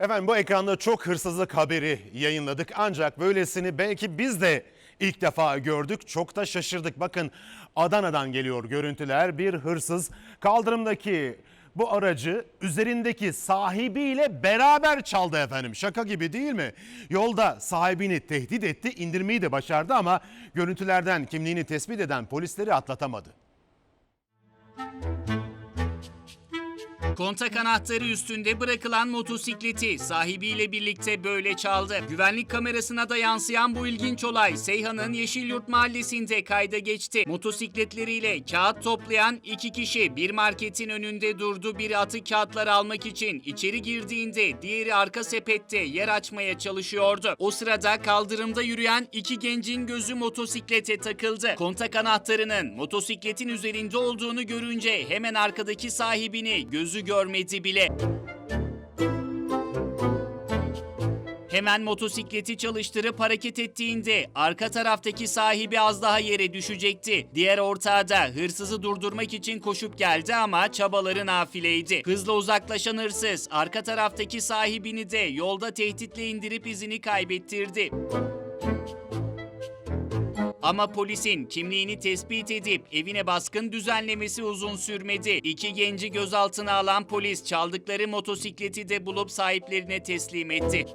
Efendim bu ekranda çok hırsızlık haberi yayınladık ancak böylesini belki biz de ilk defa gördük. Çok da şaşırdık. Bakın Adana'dan geliyor görüntüler. Bir hırsız kaldırımdaki bu aracı üzerindeki sahibiyle beraber çaldı efendim. Şaka gibi değil mi? Yolda sahibini tehdit etti, indirmeyi de başardı ama görüntülerden kimliğini tespit eden polisleri atlatamadı. Kontak anahtarı üstünde bırakılan motosikleti sahibiyle birlikte böyle çaldı. Güvenlik kamerasına da yansıyan bu ilginç olay Seyhan'ın Yeşilyurt mahallesinde kayda geçti. Motosikletleriyle kağıt toplayan iki kişi bir marketin önünde durdu. Biri atık kağıtları almak için içeri girdiğinde diğeri arka sepette yer açmaya çalışıyordu. O sırada kaldırımda yürüyen iki gencin gözü motosiklete takıldı. Kontak anahtarının motosikletin üzerinde olduğunu görünce hemen arkadaki sahibini gözü görmedi bile. Hemen motosikleti çalıştırıp hareket ettiğinde arka taraftaki sahibi az daha yere düşecekti. Diğer ortağı da hırsızı durdurmak için koşup geldi ama çabaları nafileydi. Hızla uzaklaşan hırsız arka taraftaki sahibini de yolda tehditle indirip izini kaybettirdi. Ama polisin kimliğini tespit edip evine baskın düzenlemesi uzun sürmedi. İki genci gözaltına alan polis çaldıkları motosikleti de bulup sahiplerine teslim etti.